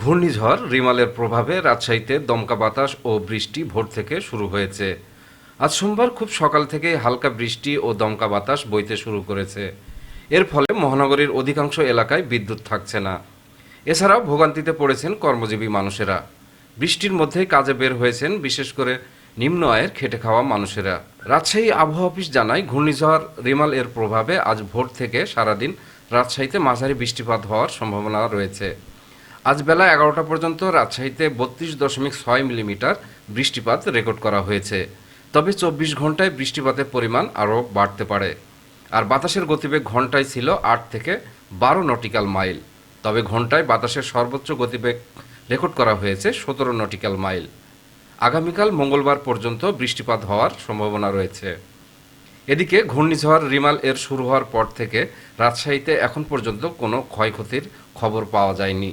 ঘূর্ণিঝড়, রিমালের প্রভাবে রাজশাহীতে দমকা বাতাস ও বৃষ্টি ভোর থেকে শুরু হয়েছে। আজ সোমবার খুব সকাল থেকে হালকা বৃষ্টি ও দমকা বাতাস বইতে শুরু করেছে। এর ফলে মহানগরীর অধিকাংশ এলাকায় বিদ্যুৎ থাকছে না। এছাড়াও ভোগান্তিতে পড়েছেন কর্মজীবী মানুষেরা। বৃষ্টির মধ্যেই কাজে বের হয়েছেন বিশেষ করে নিম্ন আয়ের খেটে খাওয়া মানুষেরা। রাজশাহী আবহাওয়া অফিস জানায়, ঘূর্ণিঝড়, রিমাল এর প্রভাবে আজ ভোর থেকে সারাদিন রাজশাহীতে মাঝারি বৃষ্টিপাত হওয়ার সম্ভাবনা রয়েছে। আজ বেলা এগারোটা পর্যন্ত রাজশাহীতে বত্রিশ দশমিক ছয় মিলিমিটার বৃষ্টিপাত রেকর্ড করা হয়েছে। তবে চব্বিশ ঘন্টায় বৃষ্টিপাতের পরিমাণ আরও বাড়তে পারে। আর বাতাসের গতিবেগ ঘন্টায় ছিল আট থেকে বারো নটিক্যাল মাইল। তবে ঘন্টায় বাতাসের সর্বোচ্চ গতিবেগ রেকর্ড করা হয়েছে সতেরো নটিক্যাল মাইল। আগামীকাল মঙ্গলবার পর্যন্ত বৃষ্টিপাত হওয়ার সম্ভাবনা রয়েছে। এদিকে ঘূর্ণিঝড় রিমাল এর শুরু হওয়ার পর থেকে রাজশাহীতে এখন পর্যন্ত কোনো ক্ষয়ক্ষতির খবর পাওয়া যায়নি।